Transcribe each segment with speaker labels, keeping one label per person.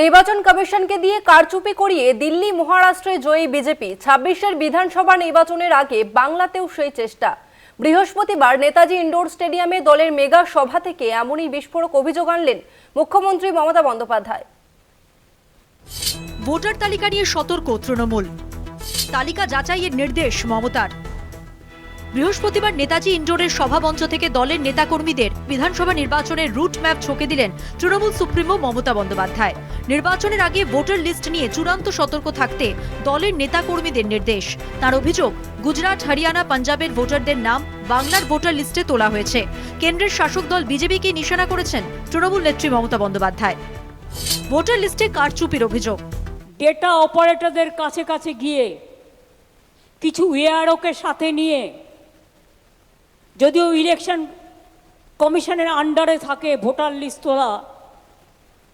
Speaker 1: নির্বাচন কমিশনকে দিয়ে কারচুপি করিয়ে দিল্লি, মহারাষ্ট্রে জয়ী বিজেপি। ছাব্বিশের বিধানসভা নির্বাচনের আগে বাংলাতেও সেই চেষ্টা। বৃহস্পতিবার নেতাজি ইন্ডোর স্টেডিয়ামে দলের মেগা সভা থেকে এমনই বিস্ফোরক অভিযোগ আনলেন মুখ্যমন্ত্রী মমতা বন্দ্যোপাধ্যায়।
Speaker 2: ভোটার তালিকা নিয়ে সতর্ক তৃণমূল। তালিকা যাচাইয়ের নির্দেশ মমতার। বৃহস্পতিবার নেতাজি ইন্ডোরের সভামঞ্চ থেকে দলের নেতাকর্মীদের বিধানসভা নির্বাচনের রুট ম্যাপ ছকে দিলেন তৃণমূল সুপ্রিমো মমতা বন্দ্যোপাধ্যায়। নির্বাচনের আগে ভোটার লিস্ট নিয়ে চূড়ান্ত সতর্ক থাকতে দলের নেতাকর্মীদের নির্দেশ। তার অভিযোগ, গুজরাট, হরিয়ানা, পাঞ্জাবের ভোটারদের নাম বাংলার ভোটার লিস্টে তোলা হয়েছে। কেন্দ্রের শাসক দল বিজেপিকে নিশানা করেছেন তৃণমূল নেত্রী মমতা বন্দ্যোপাধ্যায়। ভোটার লিস্টে কারচুপির অভিযোগ।
Speaker 3: ডেটা অপারেটরদের কাছে কাছে গিয়ে কিছু এআরওকে সাথে নিয়ে যদিও ইলেকশন কমিশনের আন্ডারে থাকে ভোটার লিস্ট তোলা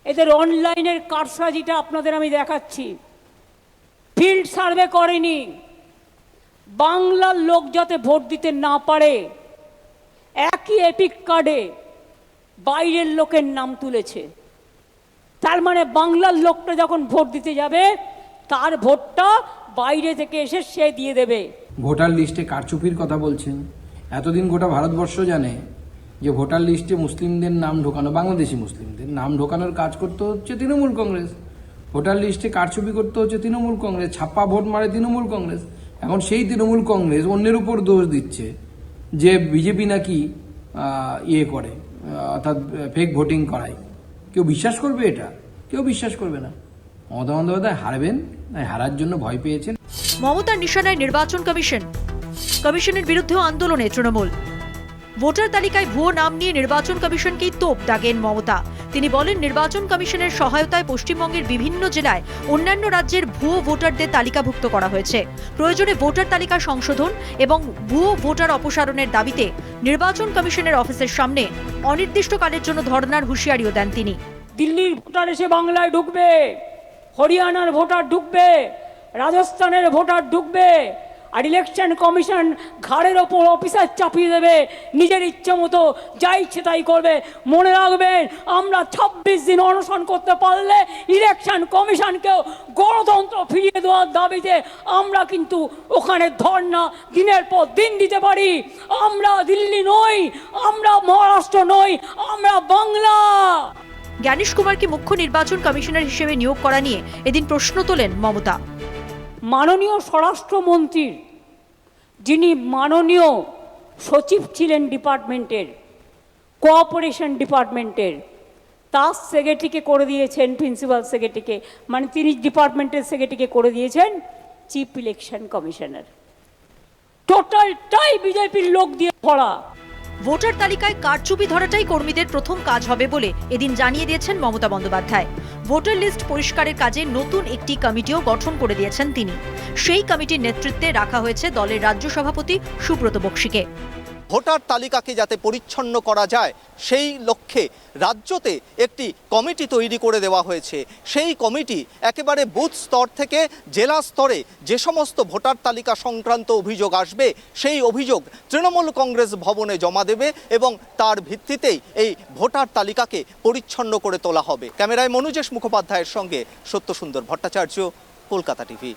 Speaker 3: এদের অনলাইনের কারসাজিটা আপনাদের আমি দেখাচ্ছি। ফিল্ড সার্ভে করেনি। বাংলার লোক যাতে ভোট দিতে না পারে, একই এপিক কার্ডে বাইরের লোকের নাম তুলেছে। তার মানে বাংলার লোকটা যখন ভোট দিতে যাবে, তার ভোটটা বাইরে থেকে এসে সে দিয়ে দেবে।
Speaker 4: ভোটার লিস্টে কারচুপির কথা বলছেন। এতদিন গোটা ভারতবর্ষ জানে যে ভোটার লিস্টে মুসলিমদের নাম ঢোকানো, বাংলাদেশি মুসলিমদের নাম ঢোকানোর কাজ করতে হচ্ছে তৃণমূল কংগ্রেস। ভোটার লিস্টে কারচুপি করতে হচ্ছে তৃণমূল কংগ্রেস, ছাপ্পা ভোট মারে তৃণমূল কংগ্রেস। এখন সেই তৃণমূল কংগ্রেস অন্যের উপর দোষ দিচ্ছে যে বিজেপি নাকি ইয়ে করে অর্থাৎ ফেক ভোটিং করায়। কেউ বিশ্বাস করবে এটা? কেউ বিশ্বাস করবে না। মমতা বন্দ্যোপাধ্যায় হারবেন হারার জন্য ভয় পেয়েছেন।
Speaker 2: মমতার নিশানায় নির্বাচন কমিশন কমিশনের বিরুদ্ধেও আন্দোলনে তৃণমূল। ভোটার তালিকায় ভুয়ো নাম নিয়ে নির্বাচন কমিশনকেই তোপ দাগেন মমতা। তিনি বলেন, নির্বাচন কমিশনের সহায়তায় পশ্চিমবঙ্গের বিভিন্ন জেলায় অন্যান্য রাজ্যের ভুয়ো ভোটারদের তালিকাভুক্ত করা হয়েছে। প্রয়োজনে ভোটার তালিকা সংশোধন এবং ভুয়ো ভোটার অপসারণের দাবিতে নির্বাচন কমিশনের অফিসের সামনে অনির্দিষ্টকালের জন্য ধর্নার হুঁশিয়ারিও দেন তিনি।
Speaker 3: দিল্লির ভোটার এসে বাংলায় ঢুকবে, হরিয়ানার ভোটার ঢুকবে, রাজস্থানের ভোটার ঢুকবে আর ইলেকশন কমিশন ঘাড়ের ওপর অফিসার চাপিয়ে দেবে। নিজের ইচ্ছে মতো যা ইচ্ছে তাই করবে। মনে রাখবেন, আমরা ছাব্বিশ দিন অনশন করতে পারলে ইলেকশন কমিশনকেও গণতন্ত্র ফিরিয়ে দেওয়ার দাবিতে আমরা কিন্তু ওখানে ধর্না দিনের পর দিন দিতে পারি। আমরা দিল্লি নই, আমরা মহারাষ্ট্র নই, আমরা বাংলা।
Speaker 2: জ্ঞানেশ কুমারকে মুখ্য নির্বাচন কমিশনার হিসেবে নিয়োগ করা নিয়ে এদিন প্রশ্ন তোলেন মমতা।
Speaker 3: মাননীয় স্বরাষ্ট্রমন্ত্রীর, যিনি মাননীয় সচিব ছিলেন ডিপার্টমেন্টের, কোঅপারেশন ডিপার্টমেন্টের, তার সেক্রেটারিকে করে দিয়েছেন, প্রিন্সিপাল সেক্রেটারিকে মানে তিনি ডিপার্টমেন্টের সেক্রেটারিকে করে দিয়েছেন চিফ ইলেকশন কমিশনার। টোটালটাই বিজেপির লোক দিয়ে ভরা।
Speaker 2: ভোটার তালিকায় কারচুপি ধরাটাই কর্মীদের প্রথম কাজ হবে বলে এদিন জানিয়ে দিয়েছেন মমতা বন্দ্যোপাধ্যায়। ভোটার লিস্ট পরিষ্কারের কাজে নতুন একটি কমিটিও গঠন করে দিয়েছেন তিনি। সেই কমিটির নেতৃত্বে রাখা হয়েছে দলের রাজ্য সভাপতি সুব্রত বক্সিকে।
Speaker 5: ভোটার তালিকাকে যাতে পরিচ্ছন্ন করা যায়, সেই লক্ষ্যে রাজ্যতে একটি কমিটি তৈরি করে দেওয়া হয়েছে। সেই কমিটি একেবারে বুথ স্তর থেকে জেলা স্তরে যে সমস্ত ভোটার তালিকা সংক্রান্ত অভিযোগ আসবে, সেই অভিযোগ তৃণমূল কংগ্রেস ভবনে জমা দেবে এবং তার ভিত্তিতেই এই ভোটার তালিকাকে পরিচ্ছন্ন করে তোলা হবে। ক্যামেরায় মনুজেশ মুখোপাধ্যায়ের সঙ্গে সত্যসুন্দর ভট্টাচার্য, কলকাতা টিভি।